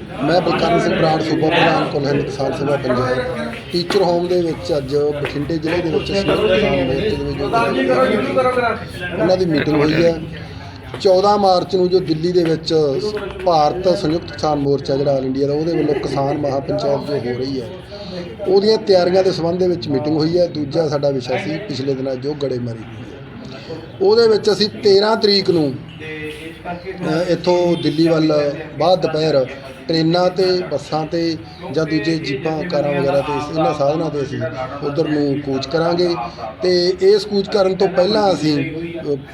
ਮੈਂ ਬਲਕਰਨ ਸਿੰਘ ਬਰਾੜ ਸੂਬਾ ਪ੍ਰਧਾਨ ਕੁੱਲ ਹਿੰਦ ਕਿਸਾਨ ਸਭਾ ਪੰਜਾਬ। ਟੀਚਰ ਹੋਮ ਦੇ ਵਿੱਚ ਅੱਜ ਬਠਿੰਡੇ ਜ਼ਿਲ੍ਹੇ ਦੇ ਵਿੱਚ ਸੰਯੁਕਤ ਕਿਸਾਨ ਮੋਰਚੇ ਦੇ ਵਿੱਚ ਜੋ ਉਹਨਾਂ ਦੀ ਮੀਟਿੰਗ ਹੋਈ ਹੈ। 14 ਮਾਰਚ ਨੂੰ ਜੋ ਦਿੱਲੀ ਦੇ ਵਿੱਚ ਭਾਰਤ ਸੰਯੁਕਤ ਕਿਸਾਨ ਮੋਰਚਾ ਜਿਹੜਾ ਆਲ ਇੰਡੀਆ ਦਾ ਉਹਦੇ ਵੱਲੋਂ ਕਿਸਾਨ ਮਹਾਪੰਚਾਇਤ ਜੋ ਹੋ ਰਹੀ ਹੈ ਉਹਦੀਆਂ ਤਿਆਰੀਆਂ ਦੇ ਸੰਬੰਧ ਦੇ ਵਿੱਚ ਮੀਟਿੰਗ ਹੋਈ ਹੈ। ਦੂਜਾ ਸਾਡਾ ਵਿਸ਼ਾ ਸੀ ਪਿਛਲੇ ਦਿਨਾਂ ਜੋ ਗੜੇਮਾਰੀ ਉਹਦੇ ਵਿੱਚ ਅਸੀਂ 13 ਤਰੀਕ ਨੂੰ ਇੱਥੋਂ ਦਿੱਲੀ ਵੱਲ ਬਾਅਦ ਦੁਪਹਿਰ ਟ੍ਰੇਨਾਂ ਤੇ, ਬੱਸਾਂ ਤੇ ਜਾਂ ਦੂਜੇ ਜੀਪਾਂ, ਕਾਰਾਂ ਵਗੈਰਾ ਤੇ ਇਸ- ਇਹਨਾਂ ਸਾਧਨਾਂ ਤੇ ਅਸੀਂ ਉਧਰ ਨੂੰ ਕੂਚ ਕਰਾਂਗੇ। ਤੇ ਇਸ ਕੂਚ ਕਰਨ ਤੋਂ ਪਹਿਲਾਂ ਅਸੀਂ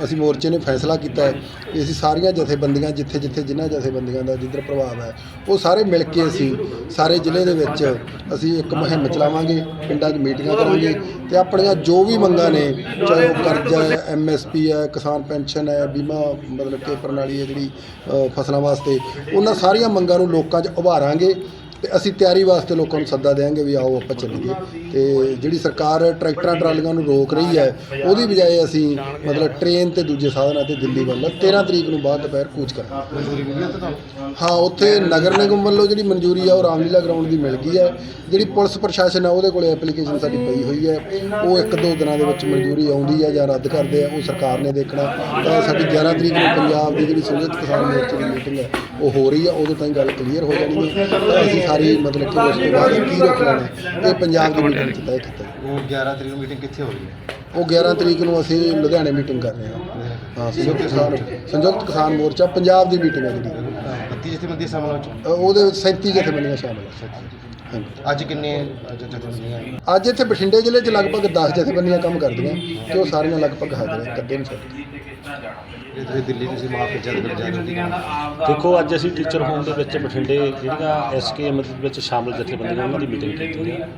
ਅਸੀਂ ਮੋਰਚੇ ਨੇ ਫੈਸਲਾ ਕੀਤਾ ਹੈ ਕਿ ਅਸੀਂ ਸਾਰੀਆਂ ਜਥੇਬੰਦੀਆਂ ਜਿੱਥੇ ਜਿੱਥੇ ਜਿਨ੍ਹਾਂ ਜਥੇਬੰਦੀਆਂ ਦਾ ਜਿੱਧਰ ਪ੍ਰਭਾਵ ਹੈ, ਉਹ ਸਾਰੇ ਮਿਲ ਕੇ ਅਸੀਂ ਸਾਰੇ ਜ਼ਿਲ੍ਹੇ ਦੇ ਵਿੱਚ ਅਸੀਂ ਇੱਕ ਮੁਹਿੰਮ ਚਲਾਵਾਂਗੇ, ਪਿੰਡਾਂ 'ਚ ਮੀਟਿੰਗਾਂ ਕਰਾਂਗੇ ਤੇ ਆਪਣੀਆਂ ਜੋ ਵੀ ਮੰਗਾਂ ਨੇ, ਚਾਹੇ ਉਹ ਕਰਜ਼ਾ ਹੈ ਐਮਐਸਪੀ ਹੈ, ਕਿਸਾਨ ਪੈਨਸ਼ਨ ਹੈ, ਬੀਮਾ ਮਤਲਬ ਕਿ ਪ੍ਰਣਾਲੀ ਹੈ ਜਿਹੜੀ ਫਸਲਾਂ ਵਾਸਤੇ, ਉਹਨਾਂ ਸਾਰੀਆਂ ਮੰਗਾਂ ਨੂੰ ਲੋਕ ਲੋਕਾਂ 'ਚ ਉਭਾਰਾਂਗੇ। ਤੇ ਅਸੀਂ ਤਿਆਰੀ ਵਾਸਤੇ ਲੋਕਾਂ ਨੂੰ ਸੱਦਾ ਦੇਵਾਂਗੇ ਵੀ ਆਓ ਆਪਾਂ ਚੱਲੀਏ। ਤੇ ਜਿਹੜੀ ਸਰਕਾਰ ਟਰੈਕਟਰਾਂ ਟਰਾਲੀਆਂ ਨੂੰ ਰੋਕ ਰਹੀ ਹੈ, ਉਹਦੀ ਬਜਾਏ ਅਸੀਂ ਮਤਲਬ ਟ੍ਰੇਨ ਤੇ ਦੂਜੇ ਸਾਧਨਾਂ ਤੇ ਦਿੱਲੀ ਵੱਲ। 13 ਤਰੀਕ ਨੂੰ ਬਾਅਦ ਦੁਪਹਿਰ ਕੂਚ ਕਰਾਂਗੇ। ਹਾਂ, ਉੱਥੇ ਨਗਰ ਨਿਗਮ ਵੱਲੋਂ ਜਿਹੜੀ ਮਨਜ਼ੂਰੀ ਆ, ਉਹ ਰਾਮਲੀਲਾ ਗਰਾਊਂਡ ਦੀ ਮਿਲ ਗਈ ਹੈ। ਜਿਹੜੀ ਪੁਲਿਸ ਪ੍ਰਸ਼ਾਸਨ ਆ, ਉਹਦੇ ਕੋਲੇ ਐਪਲੀਕੇਸ਼ਨ ਸਾਡੀ ਪਈ ਹੋਈ ਹੈ। ਉਹ ਇੱਕ ਦੋ ਦਿਨਾਂ ਦੇ ਵਿੱਚ ਮਨਜ਼ੂਰੀ ਆਉਂਦੀ ਹੈ ਜਾਂ ਰੱਦ ਕਰਦੇ ਆ, ਉਹ ਸਰਕਾਰ ਨੇ ਦੇਖਣਾ। ਤਾਂ ਸਾਡੀ 11 ਤਰੀਕ ਨੂੰ ਪੰਜਾਬ ਦੀ ਜਿਹੜੀ ਸੰਯੁਕਤ ਕਿਸਾਨ ਮੋਰਚੇ ਦੀ ਮੀਟਿੰਗ ਹੈ, ਉਹ ਹੋ ਰਹੀ ਹੈ। ਉਦੋਂ ਤਾਈਂ ਗੱਲ ਕਲੀਅਰ ਹੋ ਜਾਣੀ ਹੈ। ਅਸੀਂ ਸਾਰੀ ਮਤਲਬ ਕਿ ਉਸ ਤੋਂ ਬਾਅਦ ਕੀ ਰੱਖ ਲੈਣਾ ਇਹ ਪੰਜਾਬ ਦੀ ਮੀਟਿੰਗ 'ਚ ਤੈਅ ਕੀਤਾ। ਉਹ 11 ਤਰੀਕ ਨੂੰ ਮੀਟਿੰਗ ਕਿੱਥੇ ਹੋ ਰਹੀ ਹੈ? ਉਹ 11 ਤਰੀਕ ਨੂੰ ਅਸੀਂ ਲੁਧਿਆਣੇ ਮੀਟਿੰਗ ਕਰ ਰਹੇ ਹਾਂ। ਹਾਂ ਸੰਯੁਕਤ ਕਿਸਾਨ ਸੰਯੁਕਤ ਕਿਸਾਨ ਮੋਰਚਾ ਪੰਜਾਬ ਦੀ ਮੀਟਿੰਗ ਹੈ ਜਿਹੜੀ। 32 ਜਥੇਬੰਦੀ ਸ਼ਾਮਲ ਹੋ ਚੁੱਕੀ ਅ, ਉਹਦੇ ਵਿੱਚ 37 ਜਥੇਬੰਦੀਆਂ ਸ਼ਾਮਲ ਹੈ। ਅੱਜ ਕਿੰਨੇ ਜਥੇਬੰਦੀਆਂ ਅੱਜ ਇੱਥੇ ਬਠਿੰਡੇ ਜ਼ਿਲ੍ਹੇ 'ਚ ਲਗਭਗ 10 ਜਥੇਬੰਦੀਆਂ ਕੰਮ ਕਰਦੀਆਂ ਤੇ ਉਹ ਸਾਰੀਆਂ ਲਗਭਗ ਹਾਜ਼ਰ ਹੈ ਕੱਦੇ ਨੂੰ ਛੱਡ ਕੇ। ਇਹ ਤੁਸੀਂ ਦਿੱਲੀ ਤੁਸੀਂ ਮਹਾਪੰਚਾਇਤ ਵਿੱਚ ਜਾ ਹੋ। ਦੇਖੋ, ਅੱਜ ਅਸੀਂ ਟੀਚਰ ਹੋਮ ਦੇ ਵਿੱਚ ਬਠਿੰਡੇ ਜਿਹੜੀਆਂ ਐਸਕੇਐਮ ਦੇ ਵਿੱਚ ਸ਼ਾਮਲ ਜਥੇਬੰਦੀਆਂ, ਉਹਨਾਂ ਦੀ ਮੀਟਿੰਗ ਕੀਤੀ ਹੈ।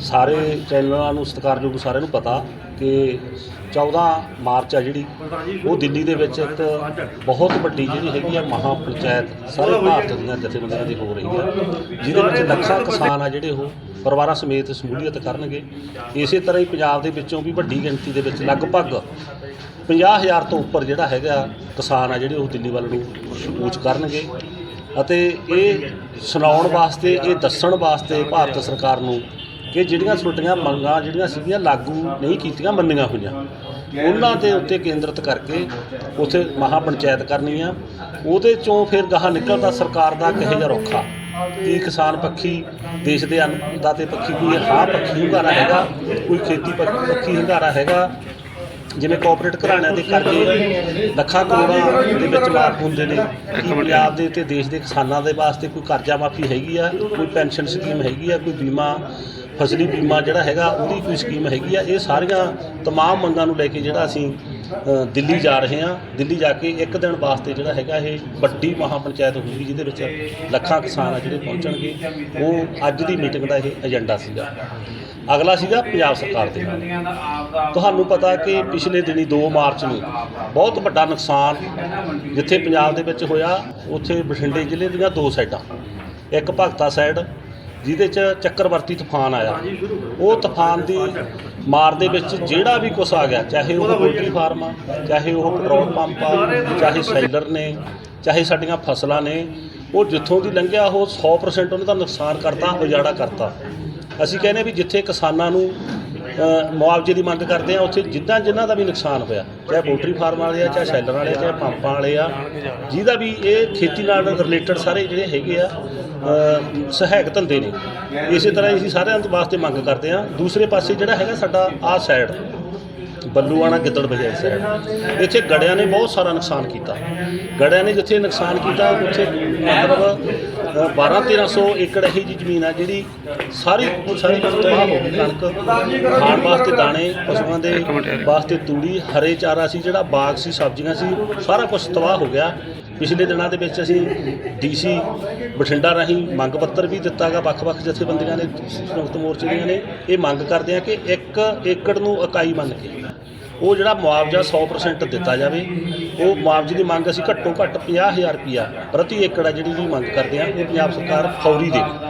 ਸਾਰੇ ਚੈਨਲਾਂ ਨੂੰ, ਸਤਿਕਾਰਯੋਗ ਸਾਰਿਆਂ ਨੂੰ ਪਤਾ ਕਿ 14 ਮਾਰਚ ਆ ਜਿਹੜੀ, ਉਹ ਦਿੱਲੀ ਦੇ ਵਿੱਚ ਇੱਕ ਬਹੁਤ ਵੱਡੀ ਜਿਹੜੀ ਹੈਗੀ ਆ ਮਹਾ ਪੰਚਾਇਤ ਸਾਰੇ ਭਾਰਤ ਦੀਆਂ ਜਥੇਬੰਦੀਆਂ ਦੀ ਹੋ ਰਹੀ ਹੈ। ਜਿਹਦੇ ਵਿੱਚ ਲੱਖਾਂ ਕਿਸਾਨ ਆ ਜਿਹੜੇ ਉਹ ਪਰਿਵਾਰਾਂ ਸਮੇਤ ਸ਼ਮੂਲੀਅਤ ਕਰਨਗੇ। ਇਸੇ ਤਰ੍ਹਾਂ ਹੀ ਪੰਜਾਬ ਦੇ ਵਿੱਚੋਂ ਵੀ ਵੱਡੀ ਗਿਣਤੀ ਦੇ ਵਿੱਚ ਲਗਭਗ 50000 ਤੋਂ ਉੱਪਰ ਜਿਹੜਾ ਹੈਗਾ ਕਿਸਾਨ ਆ ਜਿਹੜੇ ਉਹ ਦਿੱਲੀ ਵੱਲ ਨੂੰ ਕੂਚ ਕਰਨਗੇ। ਅਤੇ ਇਹ ਸੁਣਾਉਣ ਵਾਸਤੇ, ਇਹ ਦੱਸਣ ਵਾਸਤੇ ਭਾਰਤ ਸਰਕਾਰ ਨੂੰ ਕਿ ਜਿਹੜੀਆਂ ਛੋਟੀਆਂ ਮੰਗਾਂ ਜਿਹੜੀਆਂ ਸੀਗੀਆਂ ਲਾਗੂ ਨਹੀਂ ਕੀਤੀਆਂ, ਮੰਨੀਆਂ ਹੋਈਆਂ। ਉਹਨਾਂ ਦੇ ਉੱਤੇ ਕੇਂਦਰਿਤ ਕਰਕੇ ਉੱਥੇ ਮਹਾ ਪੰਚਾਇਤ ਕਰਨੀ ਆ। ਉਹਦੇ ਚੋਂ ਫਿਰ ਗਾਹਾਂ ਨਿਕਲਦਾ ਸਰਕਾਰ ਦਾ ਕਿਹੋ ਜਿਹਾ ਰੁੱਖਾ ਕੀ ਕਿਸਾਨ ਪੱਖੀ ਦੇਸ਼ ਦੇ ਅੰਨਦਾਤੇ ਪੱਖੀ ਕੋਈ ਹਾਂ, ਪੱਖੀ ਹੁੰਗਾਰਾ ਹੈਗਾ, ਕੋਈ ਖੇਤੀ ਪੱਖ- ਪੱਖੀ ਹੁੰਗਾਰਾ ਹੈਗਾ। ਜਿਵੇਂ ਕੋਆਪਰੇਟ ਘਰਾਣਿਆਂ ਦੇ ਕਰਜ਼ੇ ਲੱਖਾਂ ਕਰੋੜਾਂ ਦੇ ਵਿੱਚ ਮਾਫ ਹੁੰਦੇ ਨੇ, ਕੀ ਪੰਜਾਬ ਦੇ ਤੇ ਦੇਸ਼ ਦੇ ਕਿਸਾਨਾਂ ਦੇ ਵਾਸਤੇ ਕੋਈ ਕਰਜ਼ਾ ਮਾਫੀ ਹੈਗੀ ਆ, ਕੋਈ ਪੈਨਸ਼ਨ ਸਕੀਮ ਹੈਗੀ ਆ, ਕੋਈ ਬੀਮਾ, ਫਸਲੀ ਬੀਮਾ ਜਿਹੜਾ ਹੈਗਾ, ਉਹਦੀ ਕੋਈ ਸਕੀਮ ਹੈਗੀ ਆ, ਇਹ ਸਾਰੀਆਂ ਤਮਾਮ ਮੰਗਾਂ ਨੂੰ ਲੈ ਕੇ ਜਿਹੜਾ ਅਸੀਂ ਦਿੱਲੀ ਜਾ ਰਹੇ ਹਾਂ। ਦਿੱਲੀ ਜਾ ਕੇ ਇੱਕ ਦਿਨ ਵਾਸਤੇ ਜਿਹੜਾ ਹੈਗਾ ਇਹ ਵੱਡੀ ਮਹਾ ਪੰਚਾਇਤ ਹੋਊਗੀ, ਜਿਹਦੇ ਵਿੱਚ ਲੱਖਾਂ ਕਿਸਾਨ ਆ ਜਿਹੜੇ ਪਹੁੰਚਣਗੇ। ਉਹ ਅੱਜ ਦੀ ਮੀਟਿੰਗ ਦਾ ਇਹ ਏਜੰਡਾ ਸੀਗਾ। ਅਗਲਾ ਸੀਗਾ ਪੰਜਾਬ ਸਰਕਾਰ ਦੇ ਤੁਹਾਨੂੰ ਪਤਾ ਕਿ ਪਿਛਲੇ ਦਿਨੀ 2 ਮਾਰਚ ਨੂੰ ਬਹੁਤ ਵੱਡਾ ਨੁਕਸਾਨ ਜਿੱਥੇ ਪੰਜਾਬ ਦੇ ਵਿੱਚ ਹੋਇਆ, ਉੱਥੇ ਬਠਿੰਡੇ ਜ਼ਿਲ੍ਹੇ ਦੀਆਂ ਦੋ ਸਾਈਡਾਂ। ਇੱਕ ਭਗਤਾ ਸਾਈਡ, ਜਿਹਦੇ 'ਚ ਚੱਕਰਵਰਤੀ ਤੂਫਾਨ ਆਇਆ। ਉਹ ਤੂਫਾਨ ਦੀ ਮਾਰ ਦੇ ਵਿੱਚ ਜਿਹੜਾ ਵੀ ਕੁਛ ਆ ਗਿਆ, ਚਾਹੇ ਉਹ ਪੋਲਟਰੀ ਫਾਰਮ ਆ, ਚਾਹੇ ਉਹ ਪੈਟਰੋਲ ਪੰਪ ਆ, ਚਾਹੇ ਸੈਲਰ ਨੇ, ਚਾਹੇ ਸਾਡੀਆਂ ਫਸਲਾਂ ਨੇ, ਉਹ ਜਿੱਥੋਂ ਦੀ ਲੰਘਿਆ, ਉਹ 100% ਉਹਨਾਂ ਦਾ ਨੁਕਸਾਨ ਕਰਤਾ, ਉਜਾੜਾ ਕਰਤਾ। ਅਸੀਂ ਕਹਿੰਦੇ ਵੀ ਜਿੱਥੇ ਕਿਸਾਨਾਂ ਨੂੰ ਮੁਆਵਜ਼ੇ ਦੀ ਮੰਗ ਕਰਦੇ ਆ ਉੱਥੇ ਜਿੱਦਾਂ ਜਿਨ੍ਹਾਂ ਦਾ ਵੀ ਨੁਕਸਾਨ ਹੋਇਆ ਚਾਹੇ ਪੋਲਟਰੀ ਫਾਰਮ ਵਾਲੇ ਆ ਚਾਹੇ ਸ਼ੈਲਰ ਵਾਲੇ ਆ, ਚਾਹੇ ਪੰਪਾਂ ਵਾਲੇ ਆ ਜਿਹਦਾ ਵੀ ਇਹ ਖੇਤੀ ਨਾਲ ਰਿਲੇਟਡ ਸਾਰੇ ਜਿਹੜੇ ਹੈਗੇ ਆ ਸਹਾਇਕ ਧੰਦੇ ਨੇ। ਇਸੇ ਤਰ੍ਹਾਂ ਅਸੀਂ ਸਾਰਿਆਂ ਵਾਸਤੇ ਮੰਗ ਕਰਦੇ ਆ। ਦੂਸਰੇ ਪਾਸੇ ਜਿਹੜਾ ਹੈਗਾ ਸਾਡਾ ਆ ਸਾਈਡ ਬੱਲੂਆਣਾ ਗਿੱਦੜ ਬਜਾਈ ਸਾਈਡ ਇੱਥੇ ਗੜਿਆਂ ਨੇ ਬਹੁਤ ਸਾਰਾ ਨੁਕਸਾਨ ਕੀਤਾ। ਗੜਿਆਂ ਨੇ ਜਿੱਥੇ ਨੁਕਸਾਨ ਕੀਤਾ, ਉੱਥੇ ਮਤਲਬ 12 1300 ਏਕੜ ਇਹੀ ਜੀ ਜ਼ਮੀਨ ਆ ਜਿਹੜੀ ਸਾਰੀ ਸਾਰੀ ਤਬਾਹ ਹੋ ਗਈ। ਕਣਕ ਖਾਣ ਵਾਸਤੇ ਦਾਣੇ, ਪਸ਼ੂਆਂ ਦੇ ਵਾਸਤੇ ਤੂੜੀ, ਹਰੇ ਚਾਰਾ ਸੀ, ਜਿਹੜਾ ਬਾਗ ਸੀ, ਸਬਜ਼ੀਆਂ ਸੀ, ਸਾਰਾ ਕੁਝ ਤਬਾਹ ਹੋ ਗਿਆ। ਪਿਛਲੇ ਦਿਨਾਂ ਦੇ ਵਿੱਚ ਅਸੀਂ ਡੀਸੀ ਬਠਿੰਡਾ ਰਾਹੀਂ ਮੰਗ ਪੱਤਰ ਵੀ ਦਿੱਤਾਗਾ ਵੱਖ-ਵੱਖ ਜਥੇਬੰਦੀਆਂ ਨੇ ਸੰਯੁਕਤ ਮੋਰਚੇ ਦੀਆਂ ਨੇ। ਇਹ ਮੰਗ ਕਰਦੇ ਆ ਕਿ 1 ਏਕੜ ਨੂੰ ਇਕਾਈ ਮੰਨ ਕੇ ਉਹ ਜਿਹੜਾ ਮੁਆਵਜ਼ਾ 100% ਦਿੱਤਾ ਜਾਵੇ, ਉਹ ਮੁਆਵਜ਼ੇ ਦੀ ਮੰਗ ਅਸੀਂ ਘੱਟੋ ਘੱਟ 50000 ਰੁਪਇਆ ਪ੍ਰਤੀ ਏਕੜ ਆ ਜਿਹੜੀ ਵੀ ਮੰਗ ਕਰਦੇ ਆ ਉਹ ਪੰਜਾਬ ਸਰਕਾਰ ਫੌਰੀ ਦੇਵੇ।